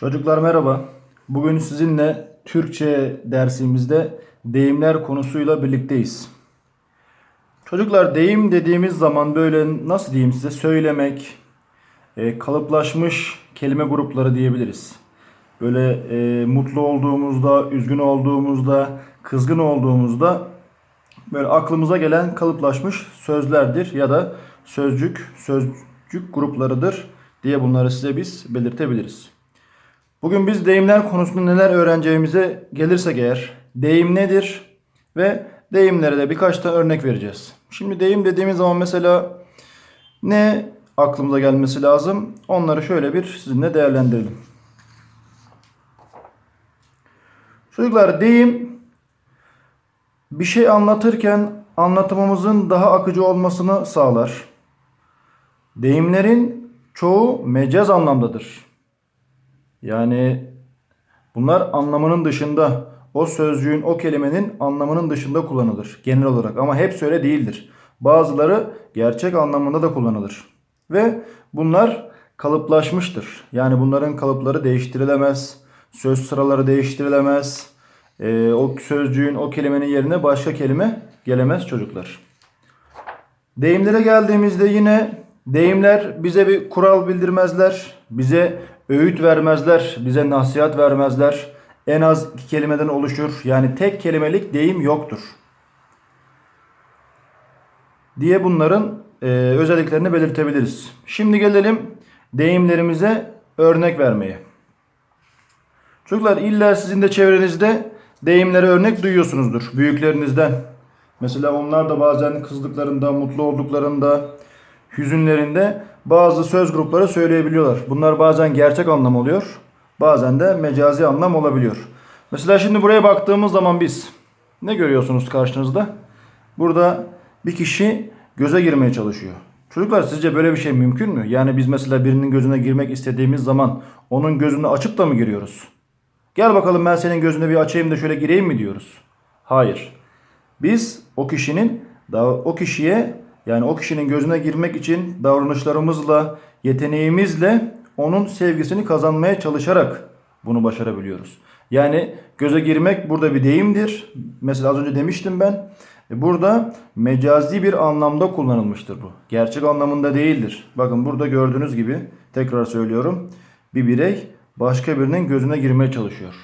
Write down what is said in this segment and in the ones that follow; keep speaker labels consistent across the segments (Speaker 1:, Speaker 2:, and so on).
Speaker 1: Çocuklar merhaba. Bugün sizinle Türkçe dersimizde deyimler konusuyla birlikteyiz. Çocuklar deyim dediğimiz zaman böyle nasıl diyeyim size söylemek, e, kalıplaşmış kelime grupları diyebiliriz. Böyle e, mutlu olduğumuzda, üzgün olduğumuzda, kızgın olduğumuzda böyle aklımıza gelen kalıplaşmış sözlerdir ya da sözcük, sözcük gruplarıdır diye bunları size biz belirtebiliriz. Bugün biz deyimler konusunda neler öğreneceğimize gelirsek eğer deyim nedir ve deyimlere de birkaç tane örnek vereceğiz. Şimdi deyim dediğimiz zaman mesela ne aklımıza gelmesi lazım? Onları şöyle bir sizinle değerlendirelim. Çocuklar deyim bir şey anlatırken anlatımımızın daha akıcı olmasını sağlar. Deyimlerin çoğu mecaz anlamdadır. Yani bunlar anlamının dışında, o sözcüğün, o kelimenin anlamının dışında kullanılır genel olarak. Ama hepsi öyle değildir. Bazıları gerçek anlamında da kullanılır. Ve bunlar kalıplaşmıştır. Yani bunların kalıpları değiştirilemez, söz sıraları değiştirilemez. Ee, o sözcüğün, o kelimenin yerine başka kelime gelemez çocuklar. Deyimlere geldiğimizde yine deyimler bize bir kural bildirmezler. Bize öğüt vermezler. Bize nasihat vermezler. En az iki kelimeden oluşur. Yani tek kelimelik deyim yoktur. Diye bunların e, özelliklerini belirtebiliriz. Şimdi gelelim deyimlerimize örnek vermeye. Çocuklar illa sizin de çevrenizde deyimlere örnek duyuyorsunuzdur büyüklerinizden. Mesela onlar da bazen kızdıklarında, mutlu olduklarında, hüzünlerinde bazı söz grupları söyleyebiliyorlar. Bunlar bazen gerçek anlam oluyor, bazen de mecazi anlam olabiliyor. Mesela şimdi buraya baktığımız zaman biz ne görüyorsunuz karşınızda? Burada bir kişi göze girmeye çalışıyor. Çocuklar sizce böyle bir şey mümkün mü? Yani biz mesela birinin gözüne girmek istediğimiz zaman onun gözünü açıp da mı giriyoruz? Gel bakalım ben senin gözüne bir açayım da şöyle gireyim mi diyoruz? Hayır. Biz o kişinin o kişiye yani o kişinin gözüne girmek için davranışlarımızla, yeteneğimizle onun sevgisini kazanmaya çalışarak bunu başarabiliyoruz. Yani göze girmek burada bir deyimdir. Mesela az önce demiştim ben. E, Burada mecazi bir anlamda kullanılmıştır bu. Gerçek anlamında değildir. Bakın burada gördüğünüz gibi tekrar söylüyorum. Bir birey başka birinin gözüne girmeye çalışıyor.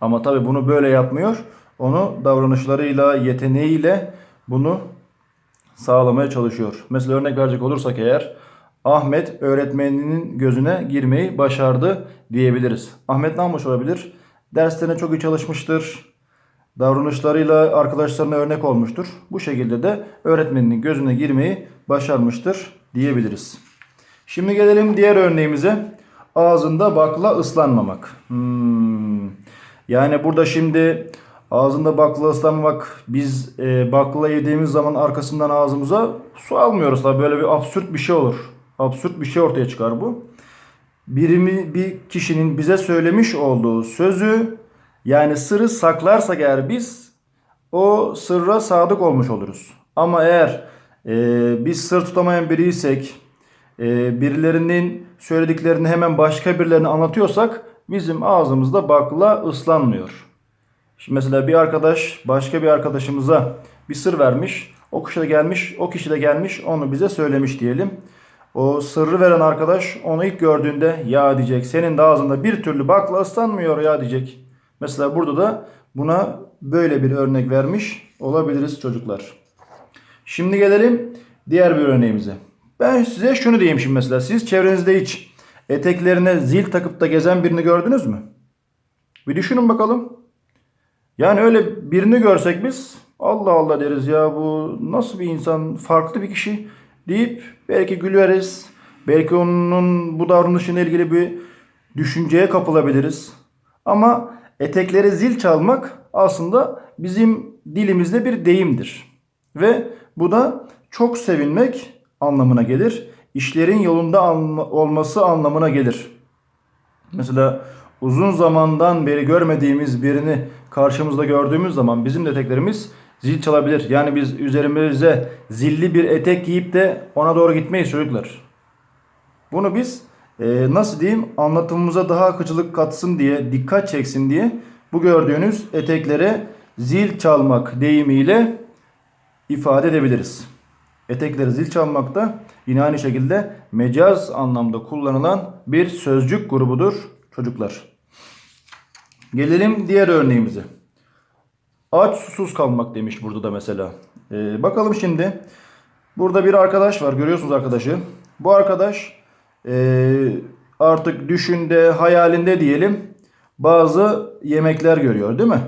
Speaker 1: Ama tabi bunu böyle yapmıyor. Onu davranışlarıyla, yeteneğiyle bunu sağlamaya çalışıyor. Mesela örnek verecek olursak eğer Ahmet öğretmeninin gözüne girmeyi başardı diyebiliriz. Ahmet ne yapmış olabilir? Derslerine çok iyi çalışmıştır. Davranışlarıyla arkadaşlarına örnek olmuştur. Bu şekilde de öğretmeninin gözüne girmeyi başarmıştır diyebiliriz. Şimdi gelelim diğer örneğimize. Ağzında bakla ıslanmamak. Hmm. Yani burada şimdi ağzında bakla ıslanmamak biz e, bakla yediğimiz zaman arkasından ağzımıza su almıyoruz. Tabii böyle bir absürt bir şey olur. Absürt bir şey ortaya çıkar bu. Birimi bir kişinin bize söylemiş olduğu sözü yani sırrı saklarsak eğer biz o sırra sadık olmuş oluruz. Ama eğer e, biz sır tutamayan biriysek e, birilerinin söylediklerini hemen başka birilerine anlatıyorsak bizim ağzımızda bakla ıslanmıyor. Şimdi mesela bir arkadaş başka bir arkadaşımıza bir sır vermiş. O kişi de gelmiş, o kişi de gelmiş, onu bize söylemiş diyelim. O sırrı veren arkadaş onu ilk gördüğünde ya diyecek. Senin de ağzında bir türlü bakla ıslanmıyor ya diyecek. Mesela burada da buna böyle bir örnek vermiş olabiliriz çocuklar. Şimdi gelelim diğer bir örneğimize. Ben size şunu diyeyim şimdi mesela. Siz çevrenizde hiç eteklerine zil takıp da gezen birini gördünüz mü? Bir düşünün bakalım. Yani öyle birini görsek biz Allah Allah deriz ya bu nasıl bir insan farklı bir kişi deyip belki güleriz. Belki onun bu davranışıyla ilgili bir düşünceye kapılabiliriz. Ama etekleri zil çalmak aslında bizim dilimizde bir deyimdir. Ve bu da çok sevinmek anlamına gelir. İşlerin yolunda olması anlamına gelir. Mesela uzun zamandan beri görmediğimiz birini karşımızda gördüğümüz zaman bizim de eteklerimiz zil çalabilir. Yani biz üzerimize zilli bir etek giyip de ona doğru gitmeyiz çocuklar. Bunu biz e, nasıl diyeyim anlatımımıza daha akıcılık katsın diye dikkat çeksin diye bu gördüğünüz eteklere zil çalmak deyimiyle ifade edebiliriz. Etekleri zil çalmak da yine aynı şekilde mecaz anlamda kullanılan bir sözcük grubudur çocuklar. Gelelim diğer örneğimize. Aç susuz kalmak demiş burada da mesela. Ee, bakalım şimdi. Burada bir arkadaş var. Görüyorsunuz arkadaşı. Bu arkadaş ee, artık düşünde, hayalinde diyelim bazı yemekler görüyor değil mi?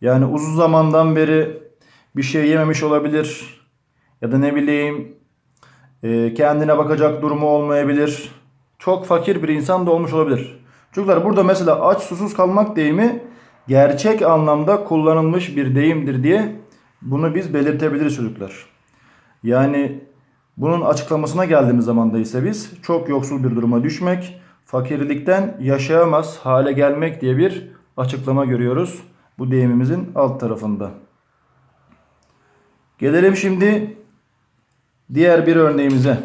Speaker 1: Yani uzun zamandan beri bir şey yememiş olabilir. Ya da ne bileyim e, kendine bakacak durumu olmayabilir. Çok fakir bir insan da olmuş olabilir. Çocuklar burada mesela aç susuz kalmak deyimi gerçek anlamda kullanılmış bir deyimdir diye bunu biz belirtebiliriz çocuklar. Yani bunun açıklamasına geldiğimiz zaman da ise biz çok yoksul bir duruma düşmek, fakirlikten yaşayamaz hale gelmek diye bir açıklama görüyoruz bu deyimimizin alt tarafında. Gelelim şimdi diğer bir örneğimize.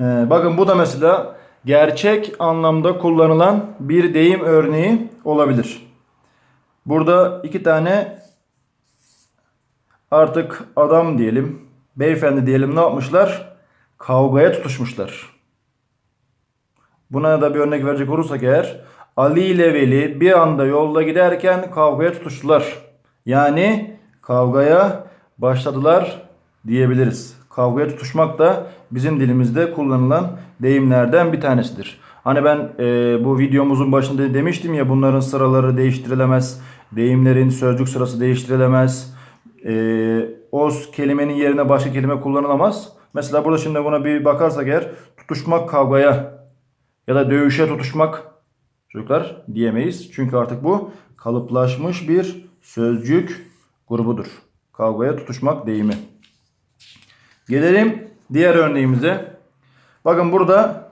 Speaker 1: Bakın bu da mesela gerçek anlamda kullanılan bir deyim örneği olabilir. Burada iki tane artık adam diyelim, beyefendi diyelim ne yapmışlar? Kavgaya tutuşmuşlar. Buna da bir örnek verecek olursak eğer Ali ile Veli bir anda yolda giderken kavgaya tutuştular. Yani kavgaya başladılar diyebiliriz. Kavgaya tutuşmak da bizim dilimizde kullanılan deyimlerden bir tanesidir. Hani ben e, bu videomuzun başında demiştim ya bunların sıraları değiştirilemez. Deyimlerin sözcük sırası değiştirilemez. E, o kelimenin yerine başka kelime kullanılamaz. Mesela burada şimdi buna bir bakarsak eğer tutuşmak kavgaya ya da dövüşe tutuşmak çocuklar diyemeyiz. Çünkü artık bu kalıplaşmış bir sözcük grubudur. Kavgaya tutuşmak deyimi. Gelelim diğer örneğimize. Bakın burada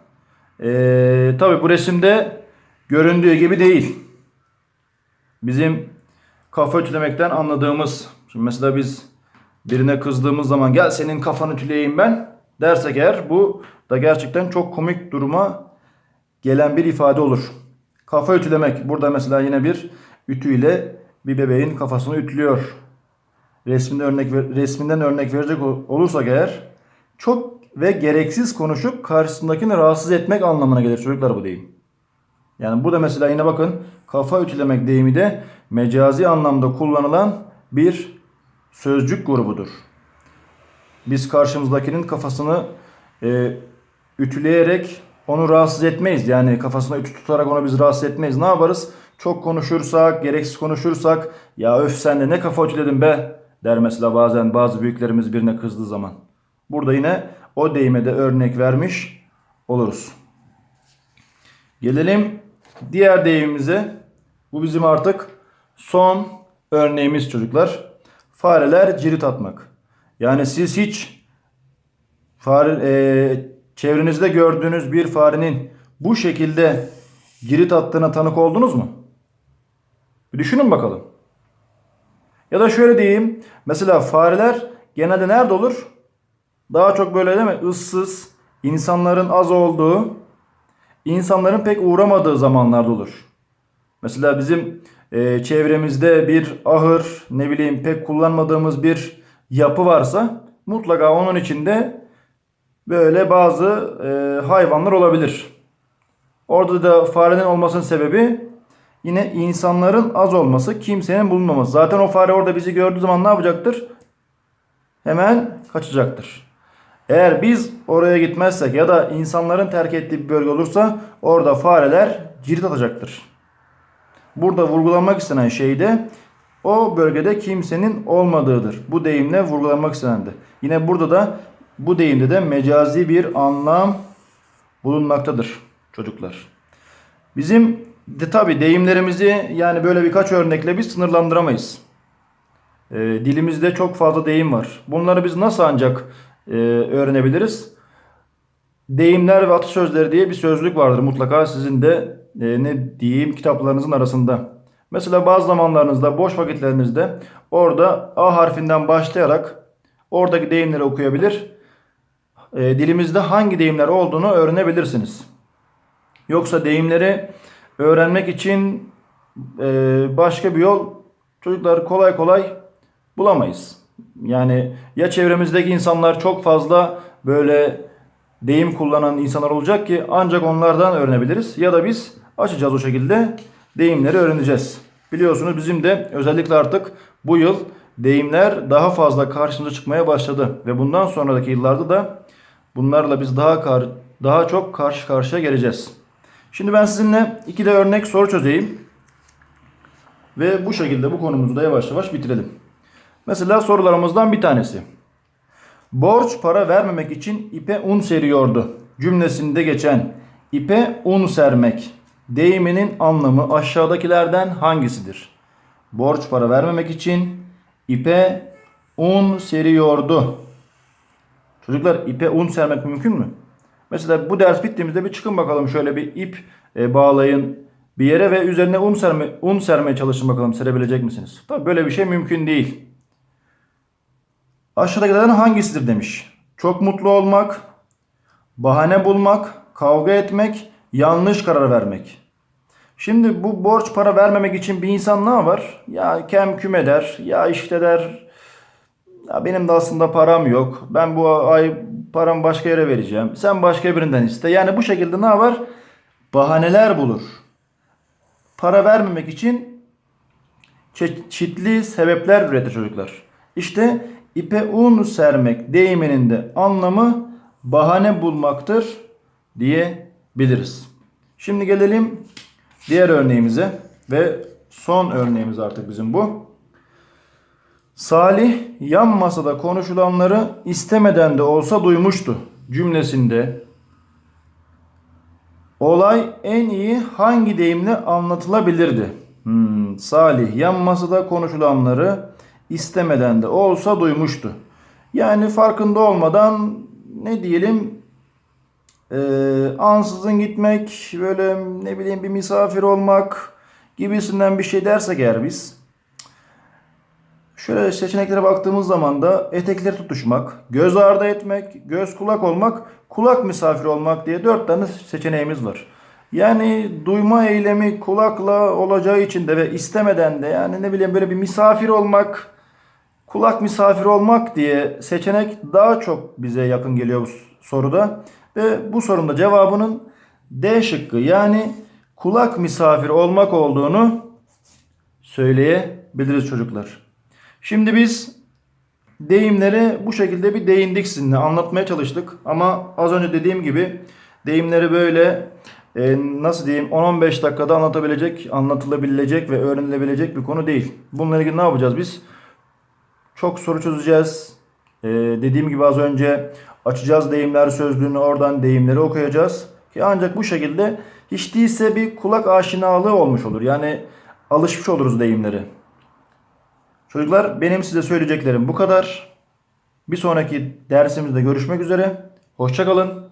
Speaker 1: ee, tabi bu resimde göründüğü gibi değil. Bizim kafa ütülemekten anladığımız. Şimdi mesela biz birine kızdığımız zaman gel senin kafanı ütüleyeyim ben dersek eğer bu da gerçekten çok komik duruma gelen bir ifade olur. Kafa ütülemek. Burada mesela yine bir ütüyle bir bebeğin kafasını ütülüyor. Resminde örnek resminden örnek verecek ol- olursak eğer çok ve gereksiz konuşup karşısındakini rahatsız etmek anlamına gelir çocuklar bu deyim. Yani bu da mesela yine bakın kafa ütülemek deyimi de mecazi anlamda kullanılan bir sözcük grubudur. Biz karşımızdakinin kafasını e, ütüleyerek onu rahatsız etmeyiz. Yani kafasına ütü tutarak onu biz rahatsız etmeyiz. Ne yaparız? Çok konuşursak, gereksiz konuşursak ya öf sen de ne kafa ütüledin be der mesela bazen bazı büyüklerimiz birine kızdığı zaman. Burada yine o deyime de örnek vermiş oluruz. Gelelim diğer deyimimize. Bu bizim artık son örneğimiz çocuklar. Fareler cirit atmak. Yani siz hiç fare, e, çevrenizde gördüğünüz bir farenin bu şekilde cirit attığına tanık oldunuz mu? Bir düşünün bakalım. Ya da şöyle diyeyim. Mesela fareler genelde nerede olur? Daha çok böyle değil mi? Issız, insanların az olduğu, insanların pek uğramadığı zamanlarda olur. Mesela bizim e, çevremizde bir ahır, ne bileyim pek kullanmadığımız bir yapı varsa mutlaka onun içinde böyle bazı e, hayvanlar olabilir. Orada da farenin olmasının sebebi yine insanların az olması, kimsenin bulunmaması. Zaten o fare orada bizi gördüğü zaman ne yapacaktır? Hemen kaçacaktır. Eğer biz oraya gitmezsek ya da insanların terk ettiği bir bölge olursa orada fareler cirit atacaktır. Burada vurgulanmak istenen şey de o bölgede kimsenin olmadığıdır. Bu deyimle vurgulanmak istenendi. Yine burada da bu deyimde de mecazi bir anlam bulunmaktadır çocuklar. Bizim de tabi deyimlerimizi yani böyle birkaç örnekle biz sınırlandıramayız. Ee, dilimizde çok fazla deyim var. Bunları biz nasıl ancak e, öğrenebiliriz? Deyimler ve atasözleri diye bir sözlük vardır. Mutlaka sizin de e, ne diyeyim kitaplarınızın arasında. Mesela bazı zamanlarınızda boş vakitlerinizde orada A harfinden başlayarak oradaki deyimleri okuyabilir. e, dilimizde hangi deyimler olduğunu öğrenebilirsiniz. Yoksa deyimleri öğrenmek için e, başka bir yol çocuklar kolay kolay bulamayız. Yani ya çevremizdeki insanlar çok fazla böyle deyim kullanan insanlar olacak ki ancak onlardan öğrenebiliriz ya da biz açacağız o şekilde deyimleri öğreneceğiz. Biliyorsunuz bizim de özellikle artık bu yıl deyimler daha fazla karşımıza çıkmaya başladı ve bundan sonraki yıllarda da bunlarla biz daha kar- daha çok karşı karşıya geleceğiz. Şimdi ben sizinle iki de örnek soru çözeyim. Ve bu şekilde bu konumuzu da yavaş yavaş bitirelim. Mesela sorularımızdan bir tanesi. Borç para vermemek için ipe un seriyordu. Cümlesinde geçen ipe un sermek deyiminin anlamı aşağıdakilerden hangisidir? Borç para vermemek için ipe un seriyordu. Çocuklar ipe un sermek mümkün mü? Mesela bu ders bittiğimizde bir çıkın bakalım şöyle bir ip e, bağlayın bir yere ve üzerine un serme un sermeye çalışın bakalım serebilecek misiniz? Tabii böyle bir şey mümkün değil. Aşağıdakilerden hangisidir demiş. Çok mutlu olmak, bahane bulmak, kavga etmek, yanlış karar vermek. Şimdi bu borç para vermemek için bir insan ne yapar? Ya kem küm eder, ya işte der, ya benim de aslında param yok. Ben bu ay paramı başka yere vereceğim. Sen başka birinden iste. Yani bu şekilde ne yapar? Bahaneler bulur. Para vermemek için çeşitli sebepler üretir çocuklar. İşte ipe un sermek deyiminin de anlamı bahane bulmaktır diyebiliriz. Şimdi gelelim diğer örneğimize ve son örneğimiz artık bizim bu. Salih yan masada konuşulanları istemeden de olsa duymuştu cümlesinde. Olay en iyi hangi deyimle anlatılabilirdi? Hmm, Salih yan masada konuşulanları istemeden de olsa duymuştu. Yani farkında olmadan ne diyelim e, ansızın gitmek, böyle ne bileyim bir misafir olmak gibisinden bir şey dersek eğer biz Şöyle seçeneklere baktığımız zaman da etekleri tutuşmak, göz ardı etmek, göz kulak olmak, kulak misafir olmak diye dört tane seçeneğimiz var. Yani duyma eylemi kulakla olacağı için de ve istemeden de yani ne bileyim böyle bir misafir olmak, kulak misafir olmak diye seçenek daha çok bize yakın geliyor bu soruda. Ve bu sorunun da cevabının D şıkkı yani kulak misafir olmak olduğunu söyleyebiliriz çocuklar. Şimdi biz deyimleri bu şekilde bir değindik sizinle anlatmaya çalıştık. Ama az önce dediğim gibi deyimleri böyle e, nasıl diyeyim 10-15 dakikada anlatabilecek, anlatılabilecek ve öğrenilebilecek bir konu değil. Bununla ilgili ne yapacağız biz? Çok soru çözeceğiz. E, dediğim gibi az önce açacağız deyimler sözlüğünü oradan deyimleri okuyacağız. Ki ancak bu şekilde hiç değilse bir kulak aşinalığı olmuş olur. Yani alışmış oluruz deyimleri. Çocuklar benim size söyleyeceklerim bu kadar. Bir sonraki dersimizde görüşmek üzere. Hoşçakalın.